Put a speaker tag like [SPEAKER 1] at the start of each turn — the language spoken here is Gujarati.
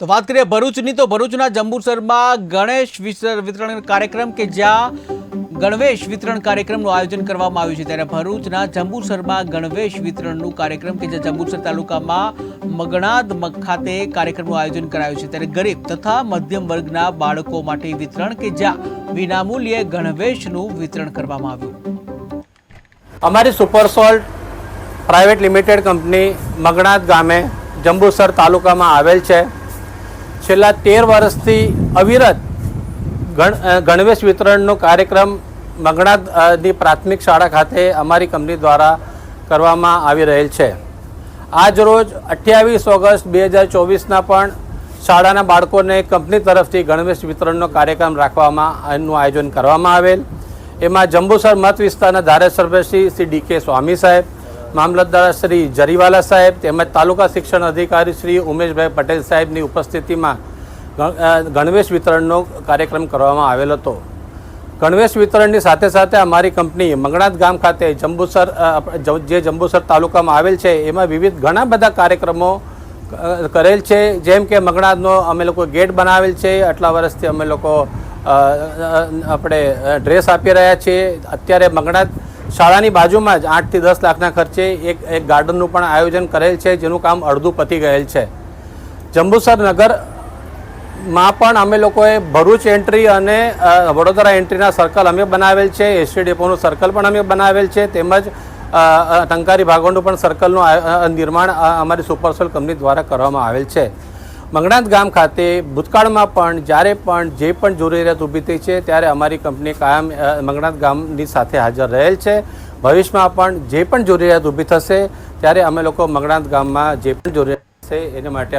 [SPEAKER 1] તો વાત કરીએ ભરૂચની, તો ભરૂચના જંબુસરમાં ગણેશ વિતરણ કાર્યક્રમ કે જ્યાં ગણવેશ વિતરણ કાર્યક્રમનું આયોજન કરવામાં આવ્યું છે. ત્યારે ભરૂચના જંબુસરમાં ગણવેશ વિતરણનું કાર્યક્રમ કે જે જંબુસર તાલુકામાં મગણાદ મગ ખાતે કાર્યક્રમનું આયોજન કરાયું છે. ત્યારે ગરીબ તથા મધ્યમ વર્ગના બાળકો માટે વિતરણ કે જ્યાં વિનામૂલ્યે ગણવેશનું વિતરણ કરવામાં આવ્યું.
[SPEAKER 2] અમારી super salt private limited company Maganad ગામે જંબુસર તાલુકામાં આવેલ છે. છેલ્લા તેર વર્ષથી અવિરત ગણ ગણવેશ વિતરણનો કાર્યક્રમ મગણાદ પ્રાથમિક શાળા ખાતે અમારી કંપની દ્વારા કરવામાં આવી રહેલ છે. આજરોજ અઠ્યાવીસ ઓગસ્ટ બે હજાર ચોવીસના પણ શાળાના બાળકોને કંપની તરફથી ગણવેશ વિતરણનો કાર્યક્રમ રાખવામાં એનું આયોજન કરવામાં આવેલ. એમાં જંબુસર મત વિસ્તારના ધારાસભ્ય શ્રી ડીકે સ્વામી સાહેબ મામલતદાર શ્રી જરીવાલા સાહેબ તેમજ તાલુકા શિક્ષણ અધિકારી શ્રી ઉમેશભાઈ પટેલ સાહેબની ઉપસ્થિતિમાં ગણવેશ વિતરણનો કાર્યક્રમ કરવામાં આવેલ હતો. ગણવેશ વિતરણની સાથે સાથે અમારી કંપની મંગણાત ગામ ખાતે જંબુસર જે જંબુસર તાલુકામાં આવેલ છે, એમાં વિવિધ ઘણા બધા કાર્યક્રમો કરેલ છે. જેમ કે મંગણાતનો અમે લોકો ગેટ બનાવેલ છે. આટલા વર્ષથી અમે લોકો આપણે ડ્રેસ આપી રહ્યા છીએ. અત્યારે મંગણાત શાળાની બાજુમાં જ આઠથી દસ લાખના ખર્ચે એક એક ગાર્ડનનું પણ આયોજન કરેલ છે, જેનું કામ અડધું પતી ગયેલ છે. જંબુસર નગરમાં પણ અમે લોકોએ ભરૂચ એન્ટ્રી અને વડોદરા એન્ટ્રીના સર્કલ અમે બનાવેલ છે, એસટી ડેપોનું સર્કલ પણ અમે બનાવેલ છે, તેમજ ટંકારી ભાગોનું પણ સર્કલનું નિર્માણ અમારી સુપરસોલ કંપની દ્વારા કરવામાં આવેલ છે. મંગણાત ગામ ખાતે ભૂતકાળમાં પણ, જ્યારે પણ જે પણ જરૂરિયાત ઊભી થઈ છે, ત્યારે અમારી કંપની કાયમ મંગણાંત ગામની સાથે હાજર રહેલ છે. ભવિષ્યમાં પણ જે પણ જરૂરિયાત ઊભી થશે, ત્યારે અમે લોકો મંગણાત ગામમાં જે પણ જરૂરિયાત છે, એને માટે